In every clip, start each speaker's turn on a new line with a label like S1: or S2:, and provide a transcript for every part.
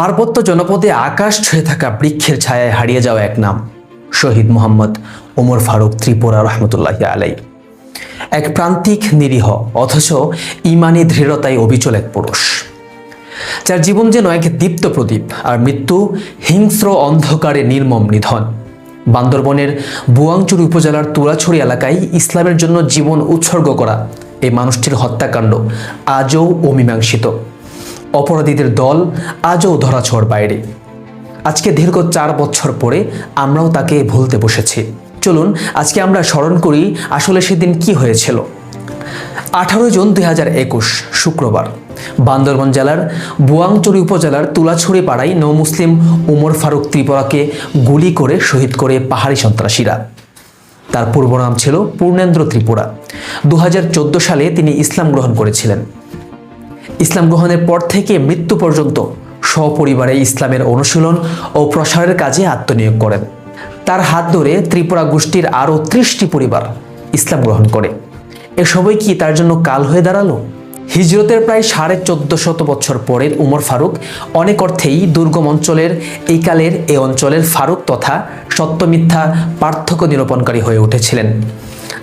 S1: পার্বত্য জনপদে আকাশ ছুঁয়ে থাকা বৃক্ষের ছায়ায় হারিয়ে যাওয়া এক নাম, শহীদ মোহাম্মদ ওমর ফারুক ত্রিপুরা রহমতুল্লাহ আলাই এক প্রান্তিক নিরীহ, অথচ ইমানি দৃঢ়তায় অবিচল এক পুরুষ। যার জীবন যেন এক দীপ্ত প্রদীপ আর মৃত্যু হিংস্র অন্ধকারে নির্মম নিধন। বান্দরবনের বুয়াংচুর উপজেলার তুলাছড়ি এলাকায় ইসলামের জন্য জীবন উৎসর্গ করা এই মানুষটির হত্যাকাণ্ড আজও অমীমাংসিত। অপরাধীদের দল আজও ধরাছোঁয়ার বাইরে। আজকে দীর্ঘ চার বছর পরে আমরাও তাকে ভুলতে বসেছি। চলুন, আজকে আমরা স্মরণ করি আসলে সেদিন কি হয়েছিল। আঠারো জুন দুই হাজার একুশ, শুক্রবার, বান্দরবান জেলার বুয়াংচুরি উপজেলার তুলাছড়ি পাড়ায় নৌ মুসলিম উমর ফারুক ত্রিপুরাকে গুলি করে শহীদ করে পাহাড়ি সন্ত্রাসীরা। তার পূর্ব নাম ছিল পূর্ণেন্দ্র ত্রিপুরা। দু হাজার চোদ্দ সালে তিনি ইসলাম গ্রহণ করেছিলেন। ইসলাম গ্রহণের পর থেকে মৃত্যু পর্যন্ত সপরিবারে ইসলামের অনুশীলন ও প্রসারের কাজে আত্মনিয়োগ করেন। তার হাত ধরে ত্রিপুরা গোষ্ঠীর আরও ত্রিশটি পরিবার ইসলাম গ্রহণ করে। এসবই কি তার জন্য কাল হয়ে দাঁড়াল? হিজরতের প্রায় সাড়ে চোদ্দ শত বছর পরের উমর ফারুক অনেক অর্থেই দুর্গম অঞ্চলের, এই কালের এ অঞ্চলের ফারুক তথা সত্যমিথ্যা পার্থক্য নিরূপণকারী হয়ে উঠেছিলেন।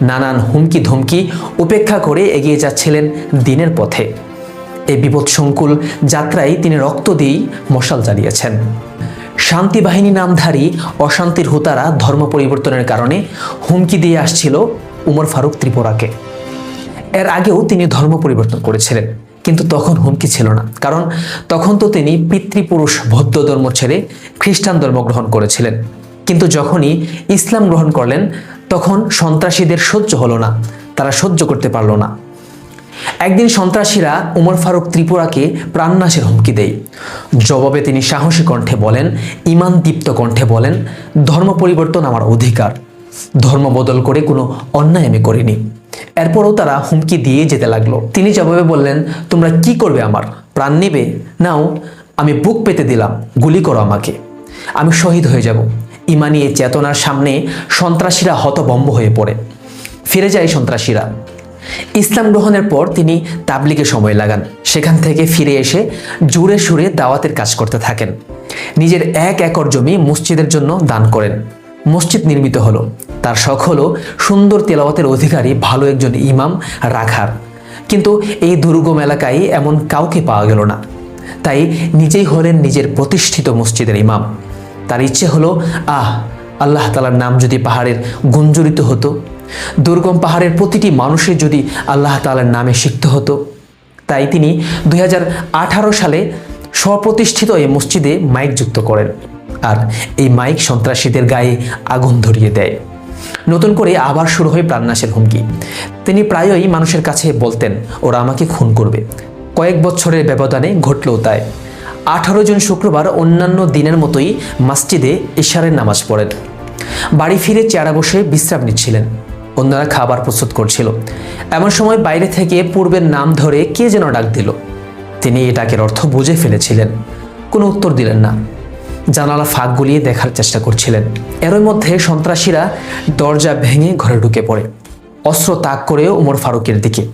S1: নানান হুমকি ধমকি উপেক্ষা করে এগিয়ে যাচ্ছিলেন দিনের পথে। এই বিপদসংকুল যাত্রায় তিনি রক্ত দিয়েই মশাল জ্বালিয়েছেন। শান্তি বাহিনী নামধারী অশান্তির হুতারা ধর্ম পরিবর্তনের কারণে হুমকি দিয়ে আসছিল উমর ফারুক ত্রিপুরাকে। এর আগেও তিনি ধর্ম পরিবর্তন করেছিলেন, কিন্তু তখন হুমকি ছিল না, কারণ তখন তো তিনি পিতৃপুরুষ বৌদ্ধ ধর্ম ছেড়ে খ্রিস্টান ধর্ম গ্রহণ করেছিলেন। কিন্তু যখনই ইসলাম গ্রহণ করলেন, তখন সন্ত্রাসীদের সহ্য হলো না, তারা সহ্য করতে পারল না। একদিন সন্ত্রাসীরা উমর ফারুক ত্রিপুরাকে প্রাণনাশের হুমকি দেয়। জবাবে তিনি সাহসী কণ্ঠে বলেন, ইমান দীপ্ত কণ্ঠে বলেন, ধর্ম পরিবর্তন আমার অধিকার। ধর্ম বদল করে কোনো অন্যায় আমি করিনি। এরপরও তারা হুমকি দিয়ে যেতে লাগল। তিনি জবাবে বললেন, তোমরা কি করবে আমার? প্রাণ নেবে? নাও, আমি বুক পেতে দিলাম, গুলি করো আমাকে। আমি শহীদ হয়ে যাব। ইমানি এই চেতনার সামনে সন্ত্রাসীরা হতবম্ব হয়ে পড়ে। ফিরে যায় সন্ত্রাসীরা। ইসলাম গ্রহণের পর তিনি তাবলিগে সময় লাগান। সেখান থেকে ফিরে এসে জুড়ে সুরে দাওয়াতের কাজ করতে থাকেন। নিজের এক একর জমি মসজিদের জন্য দান করেন। মসজিদ নির্মিত হলো। তার শখ হলো সুন্দর তেলাওয়াতের অধিকারী, ভালো একজন ইমাম রাখার। কিন্তু এই দুর্গম এলাকায় এমন কাউকে পাওয়া গেল না। তাই নিজেই হলেন নিজের প্রতিষ্ঠিত মসজিদের ইমাম। তার ইচ্ছে হলো, আহ, আল্লাহ তালার নাম যদি পাহাড়ের গুঞ্জরিত হতো দুর্গম পাহাড়ের প্রতিটি মানুষের যদি আল্লাহ তালার নামে শিখতে হতো। তাই তিনি দুই হাজার আঠারো সালে স্বপ্রতিষ্ঠিত এই মসজিদে মাইক যুক্ত করেন আর এই মাইক সন্ত্রাসীদের গায়ে আগুন ধরিয়ে দেয়। নতুন করে আবার শুরু হয় প্রাণনাশের হুমকি। তিনি প্রায়ই মানুষের কাছে বলতেন, ওরা আমাকে খুন করবে। কয়েক বছরের ব্যবধানে ঘটলেও তাই। আঠারো জন শুক্রবার অন্যান্য দিনের মতোই মসজিদে ইশারের নামাজ পড়েন। বাড়ি ফিরে চেয়ারা বসে বিশ্রাম নিচ্ছিলেন। অন্যরা খাবার প্রস্তুত করছিল। এমন সময় বাইরে থেকে পূর্বের নাম ধরে কে যেন ডাক দিল। তিনি এই ডাকের অর্থ বুঝে ফেলেছিলেন। কোনো উত্তর দিলেন না। জানালা ফাঁক গুলিয়ে দেখার চেষ্টা করছিলেন। এরই মধ্যে সন্ত্রাসীরা দরজা ভেঙে ঘরে ঢুকে পড়ে। অস্ত্র তাক করে উমর ফারুকের দিকে।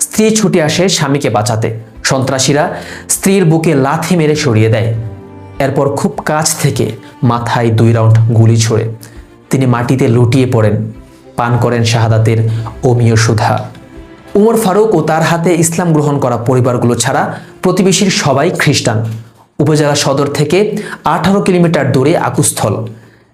S1: স্ত্রী ছুটে আসে স্বামীকে বাঁচাতে। সন্ত্রাসীরা স্ত্রীর বুকে লাথি মেরে সরিয়ে দেয়। এরপর খুব কাছ থেকে মাথায় দুই রাউন্ড গুলি ছোড়ে। তিনি মাটিতে লুটিয়ে পড়েন। পান করেন শাহাদাতের অমীয় সুধা। উমর ফারুক ও তার হাতে ইসলাম গ্রহণ করা পরিবারগুলো ছাড়া প্রতিবেশীর সবাই খ্রিস্টান। উপজেলা সদর থেকে আঠারো কিলোমিটার দূরে আকুস্থল।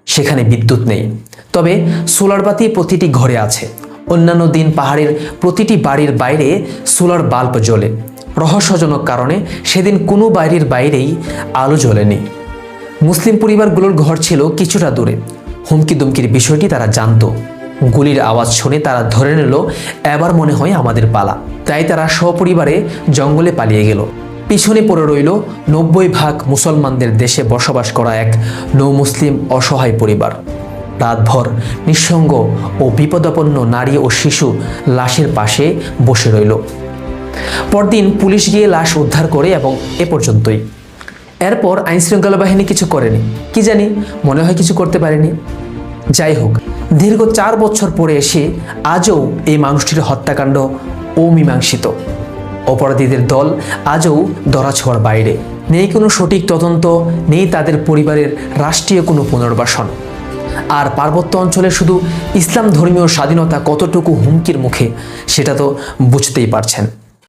S1: সেখানে বিদ্যুৎ নেই। তবে সোলার বাতি প্রতিটি ঘরে আছে। অন্যান্য দিন পাহাড়ের প্রতিটি বাড়ির বাইরে সোলার বাল্ব জ্বলে। রহস্যজনক কারণে সেদিন কোনো বাড়ির বাইরেই আলো জ্বলেনি। মুসলিম পরিবারগুলোর ঘর ছিল কিছুটা দূরে। হুমকি দুমকির বিষয়টি তারা জানতো। গুলির আওয়াজ শুনে তারা ধরে নিল, এবার মনে হয় আমাদের পালা। তাই তারা সপরিবারে জঙ্গলে পালিয়ে গেল। পিছনে পড়ে রইল নব্বই ভাগ মুসলমানদের দেশে বসবাস করা এক নৌ মুসলিম অসহায় পরিবার। রাতভর নিঃসঙ্গ ও বিপদাপন্ন নারী ও শিশু লাশের পাশে বসে রইল। পরদিন পুলিশ গিয়ে লাশ উদ্ধার করে এবং এ পর্যন্তই। এরপর আইনশৃঙ্খলা বাহিনী কিছু করেনি। কি জানি, মনে হয় কিছু করতে পারেনি। যাই হোক দীর্ঘ চার বছর পরে এসে আজও এই মানুষটির হত্যাকাণ্ড অমীমাংসিত। অপরাধীদের দল আজও ধরাছোঁয়ার বাইরে। নেই কোনো সঠিক তদন্ত, নেই তাদের পরিবারের রাষ্ট্রীয় কোনো পুনর্বাসন। আর পার্বত্য অঞ্চলে শুধু ইসলাম ধর্মীয় স্বাধীনতা কতটুকু হুমকির মুখে, সেটা তো বুঝতেই পারছেন।